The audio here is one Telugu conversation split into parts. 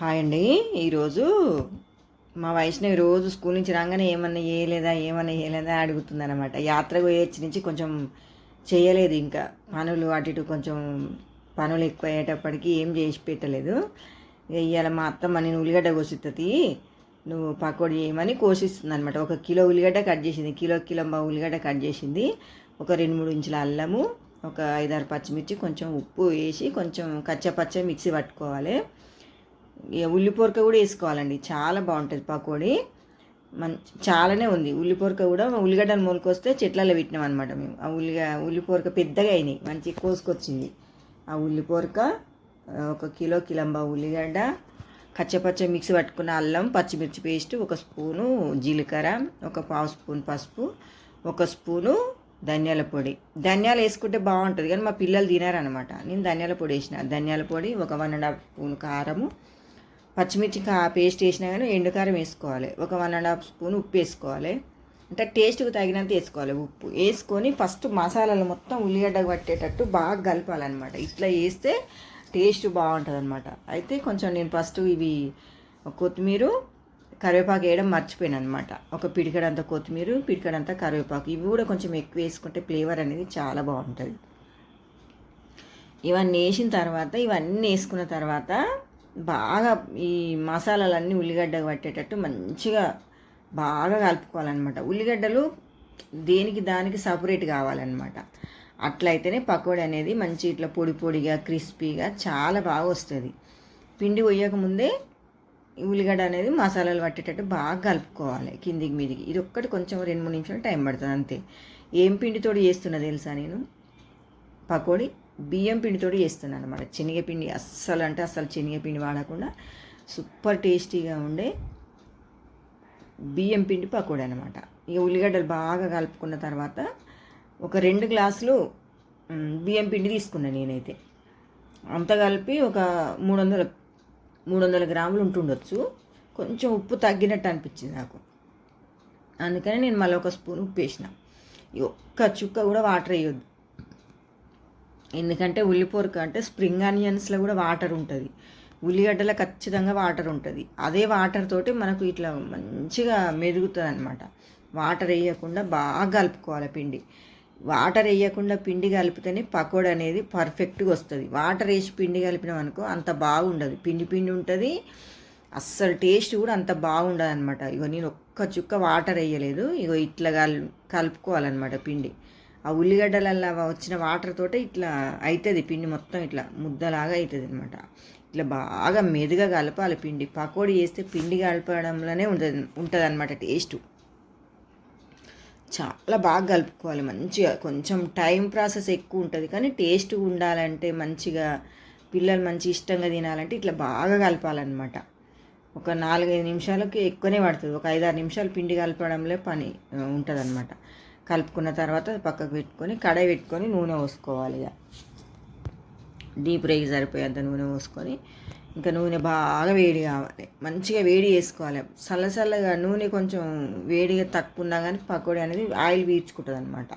హాయ్ అండి. ఈరోజు మా వైష్ణవి రోజు స్కూల్ నుంచి రాగానే ఏమన్నా చేయలేదా ఏమన్నా చేయలేదా అడుగుతుంది అనమాట యాత్రకు పోయొచ్చి నుంచి కొంచెం చేయలేదు ఇంకా. పనులు అటు ఇటు కొంచెం పనులు ఎక్కువ అయ్యేటప్పటికి ఏం చేసి పెట్టలేదు. ఇవాళ మా అత్తమ్మ నేను ఉల్లిగడ్డ కోసిస్తుంది నువ్వు పకోడీ చేయమని కోసిస్తుంది అనమాట ఒక కిలో ఉల్లిగడ్డ కట్ చేసింది. కిలో కిలో ఉల్లిగడ్డ కట్ చేసింది. ఒక రెండు మూడు ఇంచుల అల్లము ఒక ఐదారు పచ్చిమిర్చి కొంచెం ఉప్పు వేసి కొంచెం కచ్చపచ్చ మిక్సీ పట్టుకోవాలి. ఉల్లిపొరక కూడా వేసుకోవాలండి. చాలా బాగుంటుంది పకోడీ. మం చాలానే ఉంది. ఉల్లిపొరక కూడా ఉల్లిగడ్డలు మొలకొస్తే చెట్లలో పెట్టినాం అనమాట మేము. ఆ ఉల్లిగా ఉల్లిపొరక పెద్దగా అయినాయి. మంచి కోసుకొచ్చింది. ఆ ఉల్లిపొరక ఒక కిలో కిలంబ ఉల్లిగడ్డ కచ్చపచ్చ మిక్సీ పట్టుకున్న అల్లం పచ్చిమిర్చి పేస్ట్ ఒక స్పూను జీలకర్ర ఒక పావు స్పూన్ పసుపు ఒక స్పూను ధనియాల పొడి. ధనియాలు వేసుకుంటే బాగుంటుంది. కానీ మా పిల్లలు తినారనమాట నేను ధనియాల పొడి వేసిన. ధనియాల పొడి ఒక వన్ అండ్ హాఫ్ స్పూన్ కారము పచ్చిమిర్చి కా పేస్ట్ వేసినా కానీ ఎండుకారం వేసుకోవాలి. ఒక వన్ అండ్ హాఫ్ స్పూన్ ఉప్పు వేసుకోవాలి. అంటే టేస్ట్కి తగినంత వేసుకోవాలి ఉప్పు. వేసుకొని ఫస్ట్ మసాలాలు మొత్తం ఉల్లిగడ్డ పట్టేటట్టు బాగా కలపాలన్నమాట. ఇట్లా వేస్తే టేస్ట్ బాగుంటుంది అనమాట అయితే కొంచెం నేను ఫస్ట్ ఇవి కొత్తిమీర కరివేపాకు వేయడం మర్చిపోయాను అనమాట ఒక పిడికడంత కొత్తిమీర పిడికడంత కరివేపాకు. ఇవి కూడా కొంచెం ఎక్కువ వేసుకుంటే ఫ్లేవర్ అనేది చాలా బాగుంటుంది. ఇవన్నీ వేసిన తర్వాత ఇవన్నీ వేసుకున్న తర్వాత బాగా ఈ మసాలాలన్నీ ఉల్లిగడ్డ పట్టేటట్టు మంచిగా బాగా కలుపుకోవాలన్నమాట. ఉల్లిగడ్డలు దేనికి దానికి సపరేట్ కావాలన్నమాట. అట్లయితేనే పకోడీ అనేది మంచి ఇట్లా పొడి పొడిగా క్రిస్పీగా చాలా బాగా వస్తుంది. పిండి పోయక ముందే ఈ ఉల్లిగడ్డ అనేది మసాలాలు పట్టేటట్టు బాగా కలుపుకోవాలి కిందికి మీదికి. ఇది ఒక్కటి కొంచెం రెండు మూడు నిమిషాలు టైం పడుతుంది అంతే. ఏం పిండితోటి చేస్తున్నా తెలుసా నేను? పకోడీ? బియ్యం పిండితోటి చేస్తున్నాను అనమాట. శనగపిండి అస్సలు అంటే అస్సలు శనగపిండి వాడకుండా సూపర్ టేస్టీగా ఉండే బియ్యం పిండి పకోడీ అనమాట. ఇక ఉల్లిగడ్డలు బాగా కలుపుకున్న తర్వాత ఒక రెండు గ్లాసులు బియ్యం పిండి తీసుకున్నాను నేనైతే. అంత కలిపి ఒక మూడు వందల మూడు వందల గ్రాములు ఉంటుండొచ్చు. కొంచెం ఉప్పు తగ్గినట్టు అనిపించింది నాకు. అందుకని నేను మళ్ళీ ఒక స్పూన్ ఉప్పు వేసిన. ఈ ఒక్క చుక్క కూడా వాటర్ వేయొద్దు. ఎందుకంటే ఉల్లిపొరక అంటే స్ప్రింగ్ ఆనియన్స్లో కూడా వాటర్ ఉంటుంది. ఉల్లిగడ్డలో ఖచ్చితంగా వాటర్ ఉంటుంది. అదే వాటర్ తోటి మనకు ఇట్లా మంచిగా మెరుగుతుంది అనమాట వాటర్ వేయకుండా బాగా కలుపుకోవాలి పిండి. వాటర్ వేయకుండా పిండి కలిపితేనే పకోడ అనేది పర్ఫెక్ట్గా వస్తుంది. వాటర్ వేసి పిండి కలిపినాం అనుకో అంత బాగుండదు. పిండి పిండి ఉంటుంది. అస్సలు టేస్ట్ కూడా అంత బాగుండదు అనమాట ఇగో నేను ఒక్క చుక్క వాటర్ వేయలేదు. ఇగో ఇట్లా కల్ కలుపుకోవాలన్నమాట పిండి. ఆ ఉల్లిగడ్డలల్లో వచ్చిన వాటర్ తోటే ఇట్లా అవుతుంది పిండి మొత్తం ఇట్లా ముద్దలాగా అవుతుంది అనమాట ఇట్లా బాగా మెదుగా కలపాలి పిండి. పకోడీ చేస్తే పిండి కలపడంలోనే ఉంటుంది ఉంటుంది అనమాట టేస్ట్. చాలా బాగా కలుపుకోవాలి మంచిగా. కొంచెం టైం ప్రాసెస్ ఎక్కువ ఉంటుంది కానీ టేస్ట్ ఉండాలంటే మంచిగా పిల్లలు మంచి ఇష్టంగా తినాలంటే ఇట్లా బాగా కలపాలన్నమాట. ఒక నాలుగైదు నిమిషాలకి ఎక్కువనే పడుతుంది. ఒక ఐదారు నిమిషాలు పిండి కలపడంలో పని ఉంటుంది అనమాట కలుపుకున్న తర్వాత పక్కకు పెట్టుకొని కడాయి పెట్టుకొని నూనె పోసుకోవాలి ఇక. డీప్ ఫ్రైకి సరిపోయేంత నూనె పోసుకొని ఇంకా నూనె బాగా వేడి కావాలి. మంచిగా వేడి చేసుకోవాలి. చల్ల చల్లగా నూనె కొంచెం వేడిగా తక్కువ ఉన్నా కానీ పకోడీ అనేది ఆయిల్ పీల్చుకుంటుంది అనమాట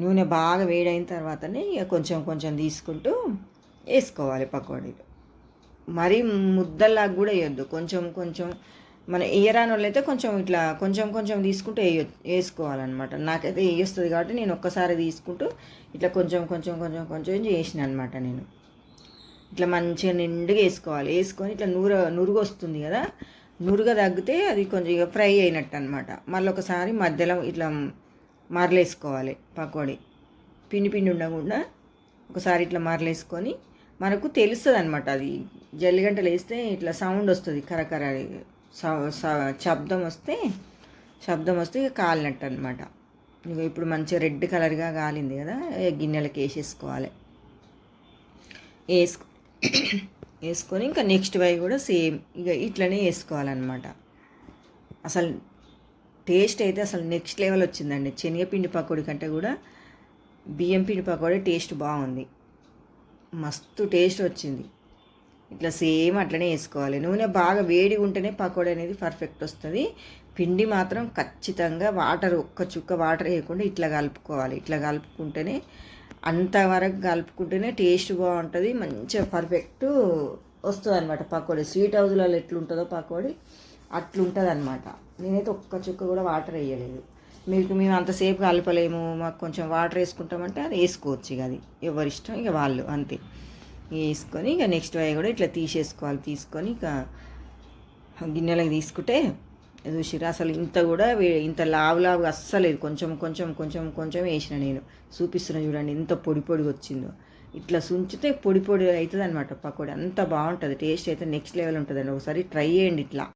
నూనె బాగా వేడైన తర్వాతనే ఇక కొంచెం కొంచెం తీసుకుంటూ వేసుకోవాలి పకోడీలు. మరీ ముద్దల్లాగా కూడా వేయొద్దు. కొంచెం కొంచెం మన వేయరాని వాళ్ళైతే కొంచెం ఇట్లా కొంచెం కొంచెం తీసుకుంటూ వేయ వేసుకోవాలన్నమాట నాకైతే వేస్తుంది కాబట్టి నేను ఒక్కసారి తీసుకుంటూ ఇట్లా కొంచెం కొంచెం కొంచెం కొంచెం చేసిన అనమాట నేను. ఇట్లా మంచిగా నిండుగా వేసుకోవాలి వేసుకొని ఇట్లా నూర నురుగు వస్తుంది కదా నురుగ తగ్గితే అది కొంచెం ఇక ఫ్రై అయినట్టు అనమాట మళ్ళీ ఒకసారి మధ్యలో ఇట్లా మరలేసుకోవాలి పకోడీ. పిండి పిండి ఉండకుండా ఒకసారి ఇట్లా మరలేసుకొని మనకు తెలుస్తుంది అనమాట అది. జల్లిగంటలు వేస్తే ఇట్లా సౌండ్ వస్తుంది కరకర శబ్దం వస్తే శబ్దం వస్తే ఇక కాలినట్టు అనమాట ఇక ఇప్పుడు మంచిగా రెడ్ కలర్గా కాలింది కదా గిన్నెలకు గిన్నెలకి వేసేసుకోవాలి. వేసుకో వేసుకొని ఇంకా నెక్స్ట్ వై కూడా సేమ్ ఇక ఇట్లనే వేసుకోవాలన్నమాట. అసలు టేస్ట్ అయితే అసలు నెక్స్ట్ లెవెల్ వచ్చిందండి. శనగపిండి పకోడీ కంటే కూడా బియ్యం పిండి పకోడీ టేస్ట్ బాగుంది. మస్తు టేస్ట్ వచ్చింది. ఇట్లా సేమ్ అట్లనే వేసుకోవాలి. నూనె బాగా వేడి ఉంటేనే పకోడీ అనేది పర్ఫెక్ట్ వస్తుంది. పిండి మాత్రం ఖచ్చితంగా వాటర్ ఒక్క చుక్క వాటర్ వేయకుండా ఇట్లా కలుపుకోవాలి. ఇట్లా కలుపుకుంటేనే అంతవరకు కలుపుకుంటేనే టేస్ట్ బాగుంటుంది. మంచిగా పర్ఫెక్ట్ వస్తుంది అనమాట పకోడీ స్వీట్ హౌస్లలో ఎట్లుంటుందో పకోడీ అట్లుంటుంది అనమాట నేనైతే ఒక్క చుక్క కూడా వాటర్ వేయలేదు. మీకు మేము అంతసేపు కలపలేము. మాకు కొంచెం వాటర్ వేసుకుంటామంటే అది వేసుకోవచ్చు ఇక అది. ఎవరిష్టం ఇక వాళ్ళు అంతే. వేసుకొని ఇక నెక్స్ట్ అవి కూడా ఇట్లా తీసేసుకోవాలి తీసుకొని ఇక గిన్నెలకు తీసుకుంటే చూసిరా అసలు ఇంత కూడా వే- ఇంత లావు లావుగా అస్సలేదు కొంచెం కొంచెం కొంచెం కొంచెం వేసిన నేను. చూపిస్తున్నా చూడండి ఎంత పొడి పొడిగా వచ్చిందో. ఇట్లా సుంచితే పొడి పొడి అవుతుంది అనమాట పకోడీ. అంత బాగుంటుంది. టేస్ట్ అయితే నెక్స్ట్ లెవెల్ ఉంటుందండి. ఒకసారి ట్రై చేయండి ఇట్లా.